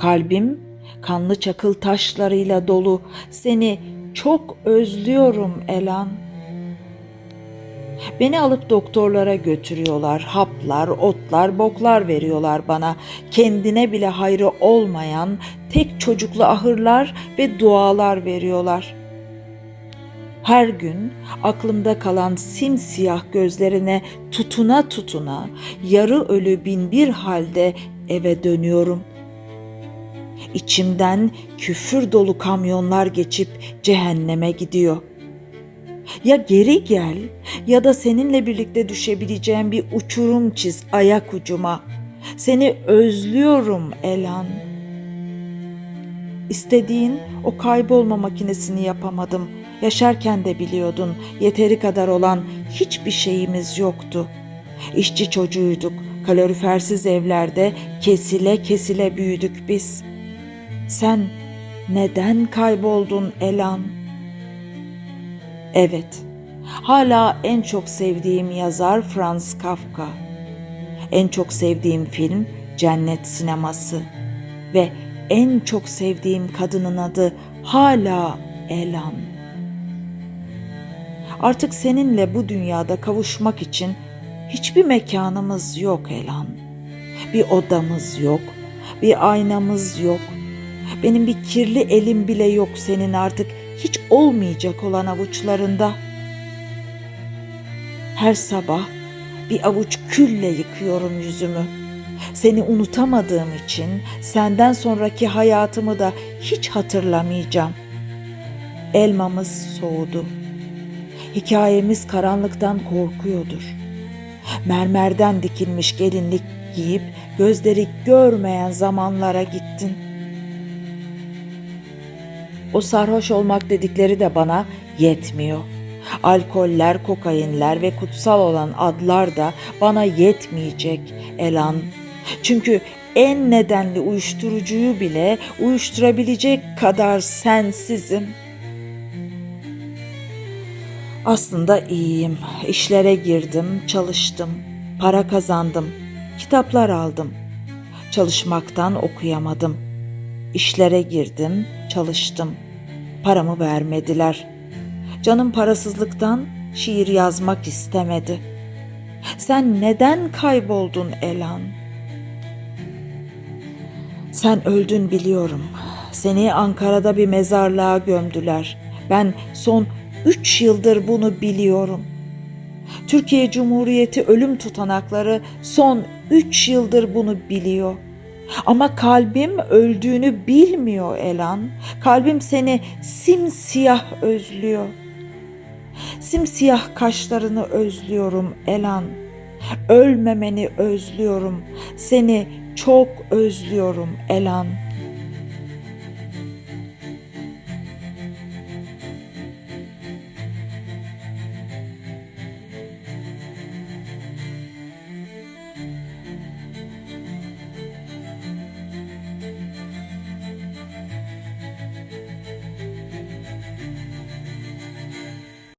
Kalbim kanlı çakıl taşlarıyla dolu. Seni çok özlüyorum Elan. Beni alıp doktorlara götürüyorlar. Haplar, otlar, boklar veriyorlar bana. Kendine bile hayrı olmayan tek çocuklu ahırlar ve dualar veriyorlar. Her gün aklımda kalan simsiyah gözlerine tutuna tutuna yarı ölü bin bir halde eve dönüyorum. İçimden küfür dolu kamyonlar geçip cehenneme gidiyor. Ya geri gel ya da seninle birlikte düşebileceğim bir uçurum çiz ayak ucuma. Seni özlüyorum Elan. İstediğin o kaybolma makinesini yapamadım. Yaşarken de biliyordun yeteri kadar olan hiçbir şeyimiz yoktu. İşçi çocuğuyduk. Kalorifersiz evlerde kesile kesile büyüdük biz. Sen neden kayboldun Elan? Evet, hala en çok sevdiğim yazar Franz Kafka. En çok sevdiğim film Cennet Sineması ve en çok sevdiğim kadının adı hala Elan. Artık seninle bu dünyada kavuşmak için hiçbir mekanımız yok Elan. Bir odamız yok, bir aynamız yok. Benim bir kirli elim bile yok senin artık hiç olmayacak olan avuçlarında. Her sabah bir avuç külle yıkıyorum yüzümü. Seni unutamadığım için senden sonraki hayatımı da hiç hatırlamayacağım. Elmamız soğudu. Hikayemiz karanlıktan korkuyordur. Mermerden dikilmiş gelinlik giyip gözleri görmeyen zamanlara gittin. O sarhoş olmak dedikleri de bana yetmiyor. Alkoller, kokainler ve kutsal olan adlar da bana yetmeyecek Elan. Çünkü en nedenli uyuşturucuyu bile uyuşturabilecek kadar sensizim. Aslında iyiyim. İşlere girdim, çalıştım, para kazandım, kitaplar aldım. Çalışmaktan okuyamadım. İşlere girdim, çalıştım. Paramı vermediler. Canım parasızlıktan şiir yazmak istemedi. Sen neden kayboldun Elan? Sen öldün biliyorum. Seni Ankara'da bir mezarlığa gömdüler. Ben son üç yıldır bunu biliyorum. Türkiye Cumhuriyeti ölüm tutanakları son üç yıldır bunu biliyor. Ama kalbim öldüğünü bilmiyor Elan. Kalbim seni simsiyah özlüyor. Simsiyah kaşlarını özlüyorum Elan. Ölmemeni özlüyorum. Seni çok özlüyorum Elan.''